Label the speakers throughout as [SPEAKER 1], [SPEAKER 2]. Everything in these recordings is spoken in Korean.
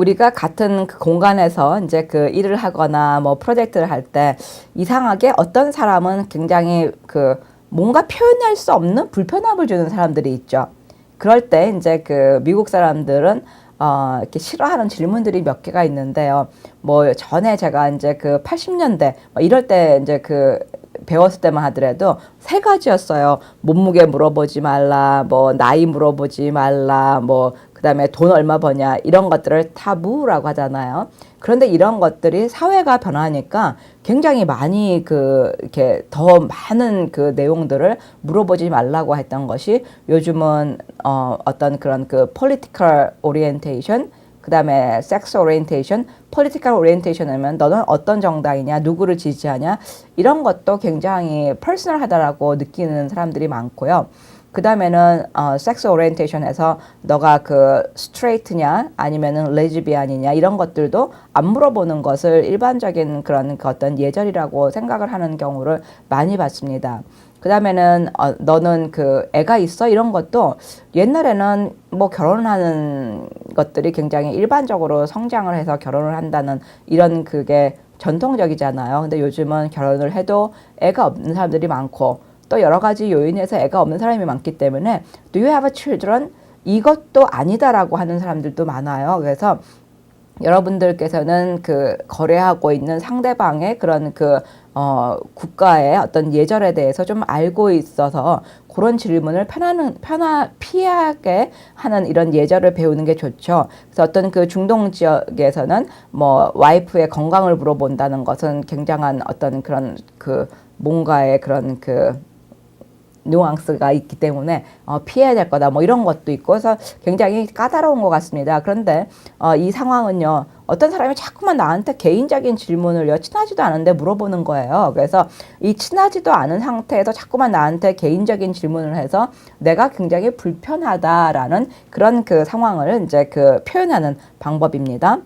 [SPEAKER 1] 우리가 같은 그 공간에서 이제 그 일을 하거나 뭐 프로젝트를 할 때 이상하게 어떤 사람은 굉장히 그 뭔가 표현할 수 없는 불편함을 주는 사람들이 있죠. 그럴 때 이제 그 미국 사람들은 어, 이렇게 싫어하는 질문들이 몇 개가 있는데요. 뭐 전에 제가 이제 그 80년대 뭐 이럴 때 이제 그 배웠을 때만 하더라도 세 가지였어요. 몸무게 물어보지 말라, 뭐 나이 물어보지 말라, 뭐 그다음에 돈 얼마 버냐 이런 것들을 타부라고 하잖아요. 그런데 이런 것들이 사회가 변하니까 굉장히 많이 그 이렇게 더 많은 그 내용들을 물어보지 말라고 했던 것이 요즘은 어 어떤 그런 그 political orientation 그 다음에 sex orientation, political orientation 하면 너는 어떤 정당이냐, 누구를 지지하냐 이런 것도 굉장히 퍼스널하다라고 느끼는 사람들이 많고요. 그 다음에는 어, 섹스 오리엔테이션에서 너가 그 스트레이트냐 아니면은 레즈비안이냐 이런 것들도 안 물어보는 것을 일반적인 그런 그 어떤 예절이라고 생각을 하는 경우를 많이 봤습니다. 그 다음에는 어, 너는 그 애가 있어 이런 것도 옛날에는 뭐 결혼하는 것들이 굉장히 일반적으로 성장을 해서 결혼을 한다는 이런 그게 전통적이잖아요. 근데 요즘은 결혼을 해도 애가 없는 사람들이 많고 또 여러 가지 요인에서 애가 없는 사람이 많기 때문에 Do you have children? 이것도 아니다라고 하는 사람들도 많아요. 그래서 여러분들께서는 그 거래하고 있는 상대방의 그런 그 어, 국가의 어떤 예절에 대해서 좀 알고 있어서 그런 질문을 편하는 편하 피하게 하는 이런 예절을 배우는 게 좋죠. 그래서 어떤 그 중동 지역에서는 뭐 와이프의 건강을 물어본다는 것은 굉장한 어떤 그런 그 뭔가의 그런 그 뉘앙스가 있기 때문에 어, 피해야 될 거다 뭐 이런 것도 있고 그래서 굉장히 까다로운 것 같습니다. 그런데 어, 이 상황은요. 어떤 사람이 자꾸만 나한테 개인적인 질문을요 친하지도 않은데 물어보는 거예요. 그래서 이 친하지도 않은 상태에서 자꾸만 나한테 개인적인 질문을 해서 내가 굉장히 불편하다라는 그런 그 상황을 이제 그 표현하는 방법입니다.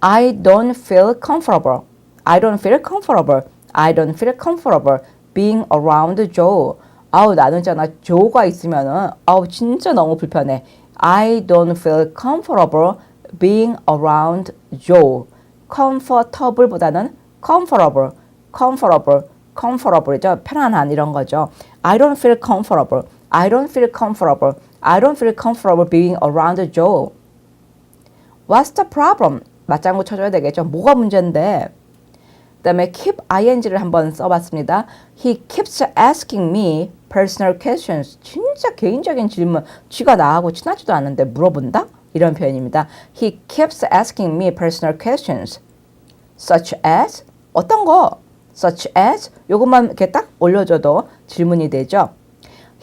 [SPEAKER 1] I don't feel comfortable. I don't feel comfortable. I don't feel comfortable being around Joe. 아우 나는 있잖아 조가 있으면은 아우 진짜 너무 불편해. I don't feel comfortable being around Joe. comfortable보다는 comfortable, comfortable, comfortable이죠. 편안한 이런 거죠. I don't feel comfortable. I don't feel comfortable. I don't feel comfortable being around Joe. What's the problem? 맞장구 쳐줘야 되겠죠. 뭐가 문제인데? 그다음에 keep ing를 한번 써봤습니다. He keeps asking me personal questions. 진짜 개인적인 질문. 쥐가 나하고 친하지도 않은데 물어본다? 이런 표현입니다. He keeps asking me personal questions. Such as 어떤 거? Such as 요것만 이렇게 딱 올려줘도 질문이 되죠.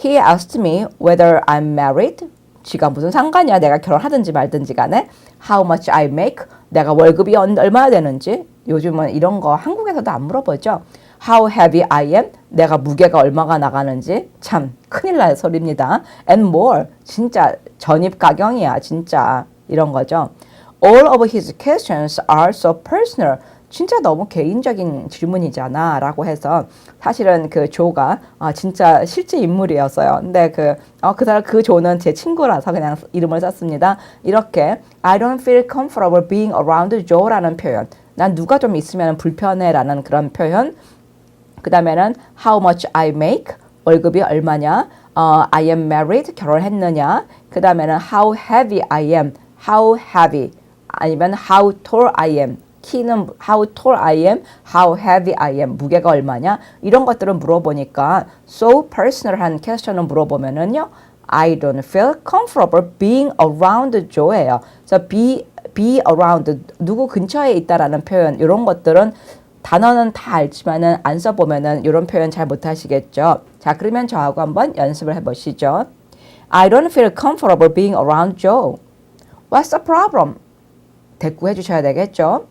[SPEAKER 1] He asked me whether I'm married. 지가 무슨 상관이야? 내가 결혼하든지 말든지 간에. How much I make. 내가 월급이 얼마나 되는지. 요즘은 이런 거 한국에서도 안 물어보죠. How heavy I am? 내가 무게가 얼마가 나가는지 참 큰일 날 소리입니다. And more 진짜 전입 가경이야 진짜 이런 거죠. All of his questions are so personal. 진짜 너무 개인적인 질문이잖아 라고 해서 사실은 그 조가 아, 진짜 실제 인물이었어요. 근데 그, 어, 그 사람, 그 조는 제 친구라서 그냥 이름을 썼습니다. 이렇게 I don't feel comfortable being around Joe라는 표현. 난 누가 좀 있으면 불편해 라는 그런 표현. 그 다음에는 how much I make 월급이 얼마냐. 어, I am married 결혼했느냐. 그 다음에는 how heavy I am how heavy 아니면 how tall I am 키는 how tall I am, how heavy I am, 무게가 얼마냐 이런 것들을 물어보니까 so personal한 퀘스천을 물어보면은요 I don't feel comfortable being around Joe예요. 그래서 be be around 누구 근처에 있다라는 표현 이런 것들은 단어는 다 알지만은 안 써보면은 이런 표현 잘 못하시겠죠. 자 그러면 저하고 한번 연습을 해보시죠. I don't feel comfortable being around Joe. What's the problem? 대꾸 해 주셔야 되겠죠.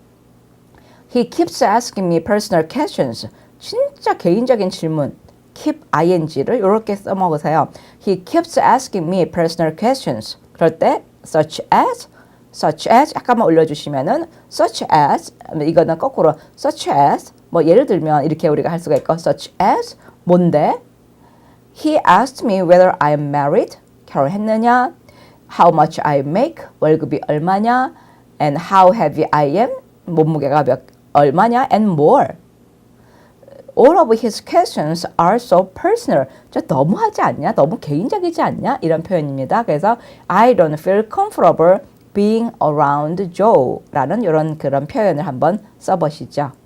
[SPEAKER 1] He keeps asking me personal questions. 진짜 개인적인 질문. keep ing를 이렇게 써먹으세요. He keeps asking me personal questions. 그럴 때 such as such as 약간만 올려주시면은 such as 이거는 거꾸로 such as 뭐 예를 들면 이렇게 우리가 할 수가 있고 such as 뭔데 He asked me whether I am married 결혼했느냐 How much I make 월급이 얼마냐 And how heavy I am? 몸무게가 몇 얼마냐? And more. All of his questions are so personal. 저 너무하지 않냐? 너무 개인적이지 않냐? 이런 표현입니다. 그래서 I don't feel comfortable being around Joe라는 이런 그런 표현을 한번 써보시죠.